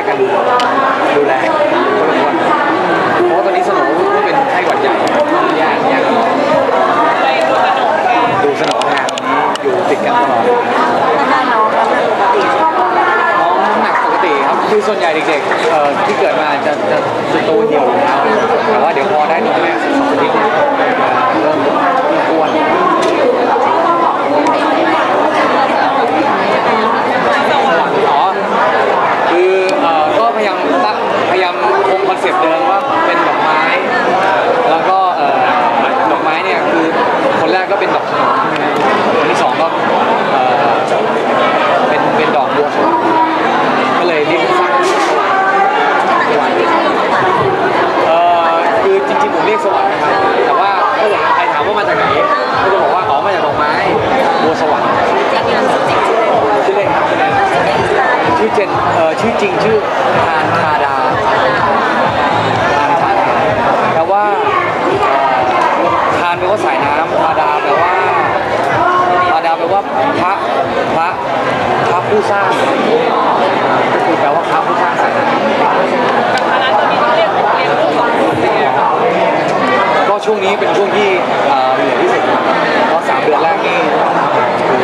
กกันดูแลคนละคนเพราะตอนนี้สนว์เพิ่เป็นไข้หวัดใหญ่แยกแยกกดูสโนว์งานอยู่ติดกันตลอดน้อหนักปกติครับคือส่วนใหญ่เด็กๆที่เกิดมาจะจะจะโตเหี่ยวอยู่แล้วแต่ว่าเดี๋ยวพอได้นมแม่สองอาทิตย์ กก็เป็นดอกสโหนใช่ไหมคนที่สองก็ำก็ช่วงนี้เป็นช่วงที่เอ่อเหนื่อยที่สุดเพราะสามเดือนแรกนี่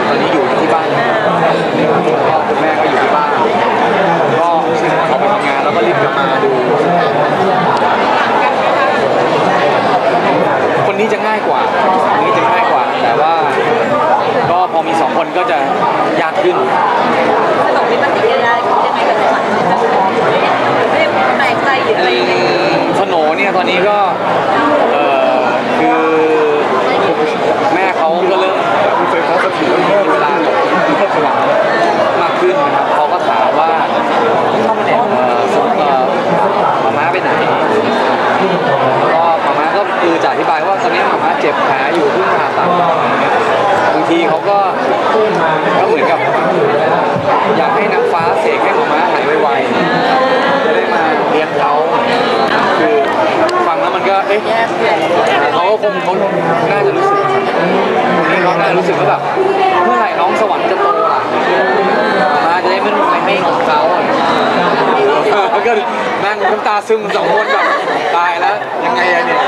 ตอนนี้อยู่ที่บ้าน ก็คุณแม่ก็อยู่ที่บ้าน ก็เขาไปทำงานแล้วก็รีบกลับมาดู คนนี้จะง่ายกว่าคนนี้จะง่ายกว่า แต่ว่าก็พอมีสองคนก็จะยากขึ้น สองนี้มันติดยังไงยังไงกับสวรรค์ไม่ได้แปลกใจหรืออะไรยังไง สโหนเนี่ยตอนนี้ก็เอ่อคือแม่เขาก็เริ่มเคยเขาก็ถือมีเวลากับที่สว่างมากขึ้นนะครับเขาก็ถามว่าเอ่อสมเอ่อมาม่าไปไหนก็มาม่าก็คือจะอธิบายว่าตอนนี้มาม่าเจ็บแผลอยู่เพิ่งผ่าตัดบาง ทีเขาก็ก็เหมือนกับ อยากให้นางฟ้าเสกให้หมาม่าหายไวๆจะได้มาเลี้ยงเขาคือฟังแล้วมันก็เอ๊ะเขาก็คงเขาน่าจะรู้สึกคนนี้เขาน่าจะรู้สึกว่าแบบเมื่อไหร่น้องสวรรค์จะโตล่ะมาจะได้ไม่ไม่ไม่ของเขาแล้วก็นั่งน้ำตาซึมสองคนแบบตายแล้วยังไงอะเนี่ย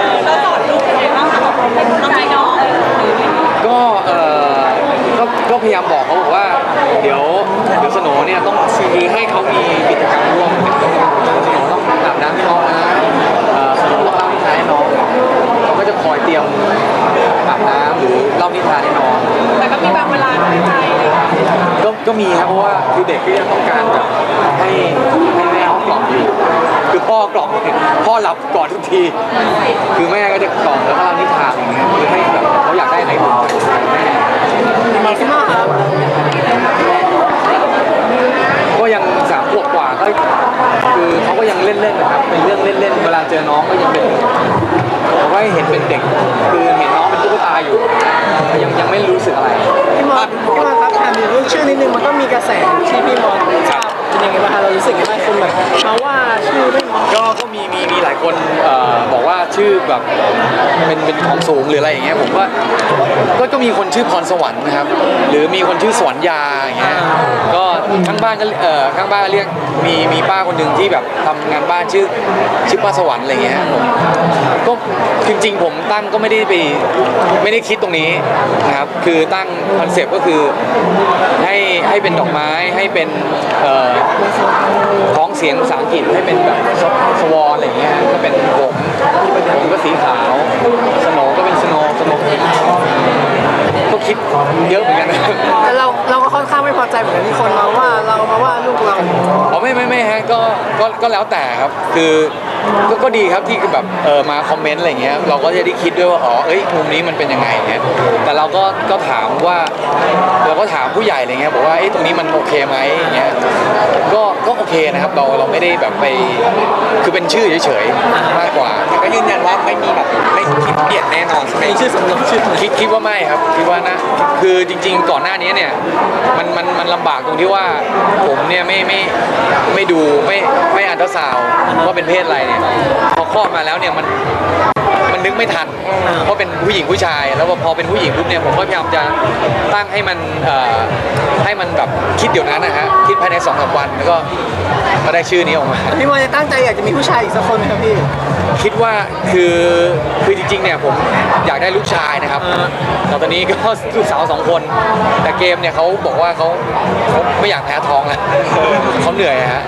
มีครับเพราะว่าคือเด็กก็ยังต้องการแบบให้ให้แม่เขากล่อมอยู่คือพ่อกล่อมพ่อหลับก่อนทุกที คือแม่ก็จะกล่อมแล้วก็เล่านิทานอย่างเงี้ยคือให้แบบเขาอยากได้อะไรอุ่นจากแม่มาซิมาครับก็ยังสามขวบกว่าก็คือเขาก็ยังเล่นๆนะครับเป็นเรื่องเล่นๆเวลาเจอน้องก็ยังเป็นผมก็เห็นเป็นเด็ก คือเห็นน้องเป็นตุ๊กตาอยู่ยังยังไม่รู้สึกอะไรพี่มอสพี่มอสครับ ถึงเรื่องชื่อนิดนึงมันก็มีกระแสที่พี่มอสทราบเป็นยัง ไงบ้างคะเรารู้สึกยังไงบ้างคนแบบมาว่าชื่อไม่เหมาะก็ก็มีมีมีหลายคนเอ่อบอกว่าชื่อแบบเป็นเป็นของสูงหรืออะไรอย่างเงี้ยผมว่าก็ก็มีคนชื่อพรสวรรค์นะครับ หรือมีคนชื่อสวรรยาอย่างเงี้ยก็ข้างบ้านก็เอ่อข้างบ้านเรียกมีมีป้าคนหนึ่งที่แบบทำงานบ้านชื่อชื่อป้าสวรรค์อะไรเงี้ยผมก็จริงๆ ผมตั้งก็ไม่ได้ไปไม่ได้คิดตรงนี้นะครับคือตั้งคอนเซปต์ก็คือให้ให้เป็นดอกไม้ให้เป็นเอ่อท้องเสียงภาษาอังกฤษให้เป็นแบบสวอลอะไรอย่างเงี้ยก็เป็นผมผมก็สีขาวสโนก็เป็นสโนสโนก็คิดเยอะเหมือนกันนะแต่เราเราก็ค่อนข้างไม่พอใจเหมือนกันที่คนมาว่าเรามาว่าลูกเราอ๋อไม่ไม่ไม่ฮะก็ก็ก็แล้วแต่ครับคือ ก็ก็ดีครับที่แบบเออมาคอมเมนต์อะไรเงี้ยเราก็จะได้คิดด้วยว่าอ๋อเอ้ยมุมนี้มันเป็นยังไงเงี้ยแต่เราก็ก็ถามว่าเราก็ถามผู้ใหญ่อะไรเงี้ยบอกว่าเอ้ยตรงนี้มันโอเคไหมอย่างเงี้ยก็ก็โอเคนะครับเราเราไม่ได้แบบไปคือเป็นชื่อเฉยๆมากกว่าก็ยืนยันว่าไม่มีแบบไม่คิดเปลี่ยนแน่นอนใช่ไหมมีชื่อสำรองชื่อคิดคิดว่าไม่ครับคิดว่านะคือจริง ๆ ก่อนหน้านี้เนี่ยมันมันมันลำบากตรงที่ว่าผมเนี่ยไม่ไม่ไม่ดูไม่ไม่ อันตราซาวด์ว่าเป็นเพศอะไรเนี่ยพอคลอดมาแล้วเนี่ยมัน นนึกไม่ทันเพราะเป็นผู้หญิงผู้ชาย แล้วพอเป็นผู้หญิงปุ๊บเนี่ยผมก็พยายามจะตั้งให้มันเอ่อให้มันแบบคิดเดี๋ยวนั้นนะฮะคิดภายในสองสามวันแล้วก็ก็ได้ชื่อนี้ออกมาพี่มอนจะตั้งใจอยากจะมีผู้ชายอีกสักคนไหมครับพี่คิดว่าคือคือจริงๆเนี่ยผมอยากได้ลูกชายนะครับอ่าแต่ตอนนี้ก็ลูกสาวสองคน แต่เกมเนี่ยเขาบอกว่าเขาเขาไม่อยากแพ้ท้องแล้วเขาเหนื่อยอะฮะ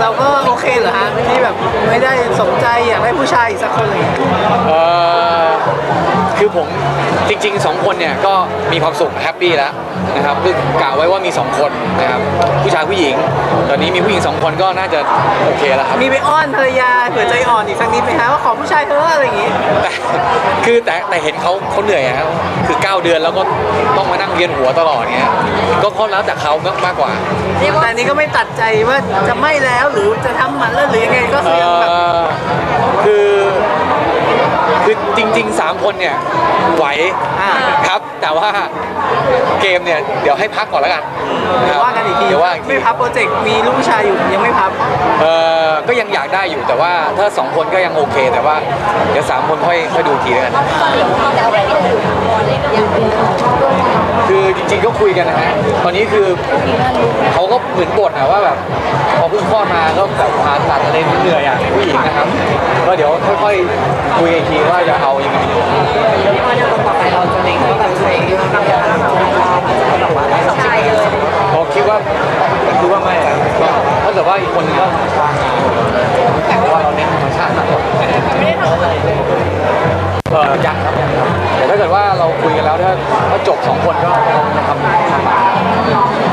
เราก็โอเคเหรอฮะที่แบบไม่ได้สนใจอยากได้ผู้ชายอีกสักคนอะไรอย่างเลยเออคือผมจริงๆสองคนเนี่ยก็มีความสุขแฮปปี้แล้วนะครับคือกะไว้ว่ามีสองคนนะครับผู้ชายผู้หญิง ตอนนี้มีผู้หญิงสองคนก็น่าจะโอเคแล้วครับ มีไปอ้อนภรรยาเผื่อใจอ่อนอีกสักนิดไหมฮะว่าขอผู้ชายเธอะอะไรอย่างงี้ แต่คือแต่แต่เห็นเขาเขาเหนื่อยอะครับคือ 9 เดือนแล้วก็ต้องมานั่งเวียนหัวตลอดเงี้ยก็เขาแล้วแต่เขามากมากกว่าเรียกว่าแต่อันนี้ก็ไม่ตัดใจว่าจะไม่แล้วหรือจะทำหมันแล้วหรือยังไงก็เอคือยังแบบ อคือ คือจริง ๆ 3 คนเนี่ยไหวอ่าครับ แต่ว่าเกมเนี่ยเดี๋ยวให้พักก่อนแล้วกันเดี๋ยวว่ากันอีกทีเดี๋ยวว่าอีกทีไม่พับโปรเจกต์มีลูกผู้ชายอยู่ยังไม่พับเออก็ยังอยากได้อยู่แต่ว่าถ้า 2 คนก็ยังโอเค แต่ว่าเดี๋ยว3คนค่อยค่อยดูอีกทีแล้วกันตอนนี้เขาจะเอาอะไรที่อื่นบอลเลยอย่างเดียวคือจริงๆก็คุยกันนะฮะ ตอนนี้คือเขาก็เหมือนบ่นอะว่าแบบพอเพิ่งคลอดมาก็แบบผ่าตัดอะไร ก็เดี๋ยวค่อยๆคุยอีกทีว่าจะเอายังไงสองชายเลยผมคิดว่าคิดว่าไม่อะก็ถ้าเกิดว่าอีกคนนึงก็แต่ว่าเราเน้นธรรมชาติมากกว่าไม่ได้ทำอะไรเออยังครับยังครับแต่ถ้าเกิดว่าเราคุยกันแล้วถ้าถ้าจบสองคนก็คงจะทำ